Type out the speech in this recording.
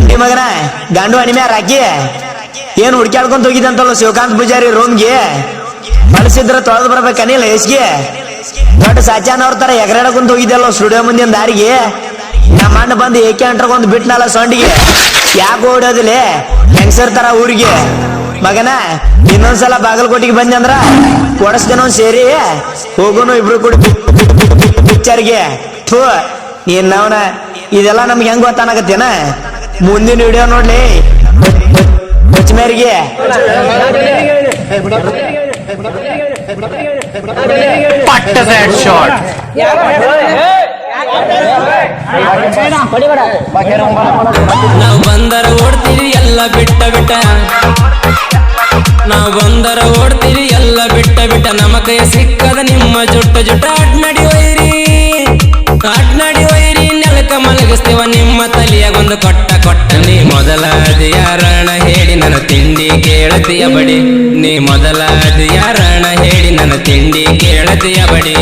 ಎಂಟಿ ಮಗನ ಗಂಡು ಅಣಿಮೆ ರಾಕಿ ಏನ್ ಹುಡ್ಕ್ಯಾಡ್ಕೊಂತ ಹೋಗಿದಂತಲ್ಲ ಶಿವಕಾಂತ್ ಪೂಜಾರಿ ರೂಮ್ಗೆ ಬಳಸಿದ್ರ ತೊಳೆದು ಬರ್ಬೇಕನಿಲ್ಲ ಎಸ್ಗೆ ದೊಡ್ಡ ಸಾಚಾನ್ ಅವ್ರ ತರ ಎಗರಾಡಕೊಂತ ಹೋಗಿದ್ದಲ್ಲ ಸ್ಟುಡಿಯೋ ಮುಂದಿನ ದಾರಿಗೆ ನಮ್ಮ ಅಣ್ಣ ಬಂದು ಏಕೆ ಅಂಟ್ರಕೊಂಡ್ ಬಿಟ್ನಲ್ಲ ಸೊಂಡಿಗೆ ಯಾಕೆ ಓಡೋದಿಲ್ಲ ಹೆಂಗಸರ್ ತರ ಊರಿಗೆ ಮಗನ ಇನ್ನೊಂದ್ಸಲ ಬಾಗಲಕೋಟಿಗೆ ಬಂದೆ ಅಂದ್ರ ಕೊಡಸ್ದೇನೋ ಸೇರಿ ಹೋಗೋನು ಇಬ್ರು ಕೂಡ ಪಿಕ್ಚರ್ಗೆ ಥೂ ನೀನವನ ಇದೆಲ್ಲ ನಮ್ಗೆ ಹೆಂಗ್ ಗೊತ್ತಾನಕತ್ತೇನ ಮುಂದಿನ ವಿಡಿಯೋ ನೋಡ್ಲಿ. ಬಚ್ಚಮೇರಿಗೆ ಪಟ್ಟದ ಹೆಡ್ ಶಾಟ್ ನಾವು ಬಂದರ ಓಡ್ತೀವಿ, ಎಲ್ಲ ಬಿಟ್ಟ ಬಿಟ್ಟ. ನಾವು ಬಂದರ ಓಡ್ತೀವಿ, ಎಲ್ಲ ಬಿಟ್ಟ ಬಿಟ್ಟ. ನಮ್ಮ ಕೈ ಸಿಕ್ಕದ ನಿಮ್ಮ ಜುಟ್ಟ ಜುಟ್ಟ. ಅಡ್ ನಡಿ ಒಯ್ರಿ ನಡಿ ಒಯ್ರಿ, ನೆಲಕ ಮಲಗಿಸ್ತೇವ ನಿಮ್ಮ ಮೊದಲ ಯಾರಣ ಹೇಳಿ ನನ್ನ ತಿಂಡಿ ಕೇಳತಿಯ ಬಡಿ. ನೀ ಮೊದಲ ಯಾರಣ ಹೇಳಿ ನನ್ನ ತಿಂಡಿ ಕೇಳತಿಯ ಬಡಿ.